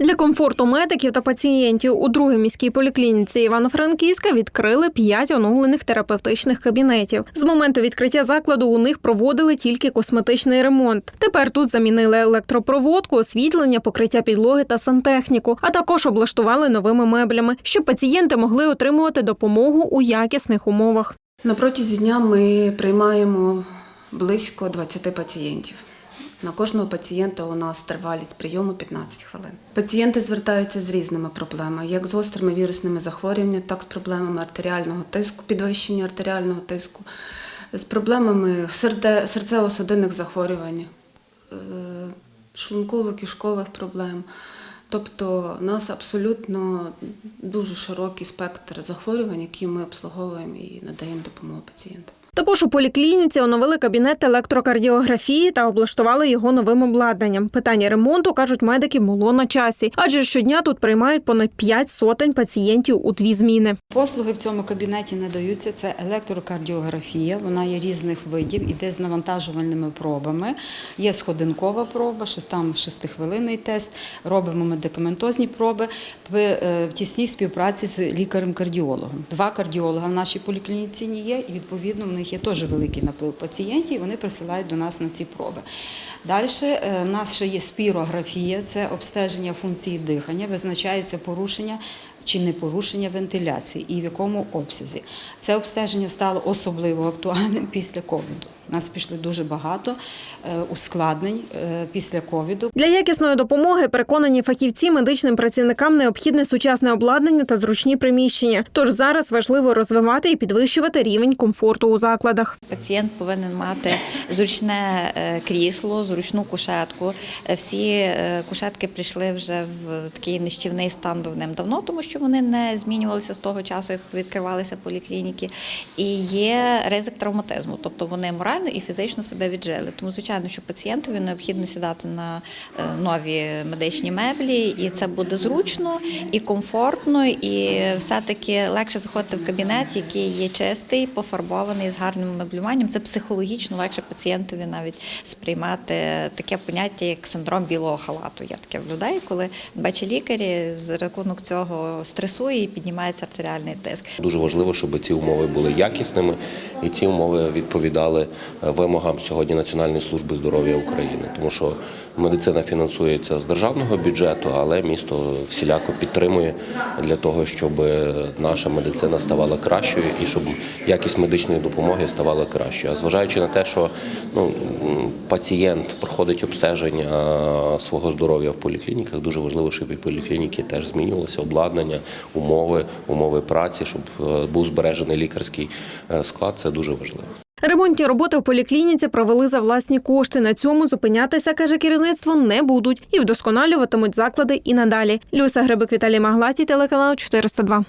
Для комфорту медиків та пацієнтів у другій міській поліклініці Івано-Франківська відкрили п'ять оновлених терапевтичних кабінетів. З моменту відкриття закладу у них проводили тільки косметичний ремонт. Тепер тут замінили електропроводку, освітлення, покриття підлоги та сантехніку, а також облаштували новими меблями, щоб пацієнти могли отримувати допомогу у якісних умовах. На протязі дня ми приймаємо близько 20 пацієнтів. На кожного пацієнта у нас тривалість прийому 15 хвилин. Пацієнти звертаються з різними проблемами, як з гострими вірусними захворюваннями, так і з проблемами артеріального тиску, підвищення артеріального тиску, з проблемами серцево-судинних захворювань, е, шлунково-кишкових проблем. Тобто у нас абсолютно дуже широкий спектр захворювань, які ми обслуговуємо і надаємо допомогу пацієнтам. Також у поліклініці оновили кабінет електрокардіографії та облаштували його новим обладнанням. Питання ремонту кажуть медики було на часі, адже щодня тут приймають понад 5 сотень пацієнтів у дві зміни. Послуги в цьому кабінеті надаються. Це електрокардіографія. Вона є різних видів, іде з навантажувальними пробами. Є сходинкова проба, там шестихвилинний тест. Робимо медикаментозні проби в е, тісній співпраці з лікарем-кардіологом. Два кардіолога в нашій поліклініці не є, і відповідно в них є теж великий наплив пацієнтів. Вони присилають до нас на ці проби. Далі в нас ще є спірографія, це обстеження функції дихання, визначається порушення чи не порушення вентиляції і в якому обсязі. Це обстеження стало особливо актуальним після ковіду. У нас пішли дуже багато е, ускладнень е, після ковіду. Для якісної допомоги переконані фахівці медичним працівникам необхідне сучасне обладнання та зручні приміщення. Тож зараз важливо розвивати і підвищувати рівень комфорту у закладах. Пацієнт повинен мати зручне е, крісло, зручну кушетку. Всі кушетки прийшли вже в такий нищівний стан давним-давно, тому що вони не змінювалися з того часу, як відкривалися поліклініки. І є ризик травматизму, тобто вони морально і фізично себе віджили. Тому, звичайно, що пацієнтові необхідно сідати на е, нові медичні меблі, і це буде зручно і комфортно, і все-таки легше заходити в кабінет, який є чистий, пофарбований з гарним меблюванням. Це психологічно легше пацієнтові навіть сприймати таке поняття, як синдром білого халату. Є таке в людей, коли бачить лікарі, за рахунок цього стресує і піднімається артеріальний тиск. Дуже важливо, щоб ці умови були якісними і ці умови відповідали е, вимогам сьогодні Національної служби здоров'я України, тому що медицина фінансується з державного бюджету, але місто всіляко підтримує для того, щоб наша медицина ставала кращою і щоб якість медичної допомоги ставала кращою. А зважаючи на те, що ну, пацієнт проходить обстеження свого здоров'я в поліклініках, дуже важливо, щоб і поліклініки теж змінювалися, обладнання, умови, умови праці, щоб е, був збережений лікарський е, склад. Це дуже важливо. Ремонтні роботи в поліклініці провели за власні кошти. На цьому зупинятися, каже керівництво, не будуть і вдосконалюватимуть заклади і надалі. Люся Грибик, Віталій Маглаті, телеканал 402.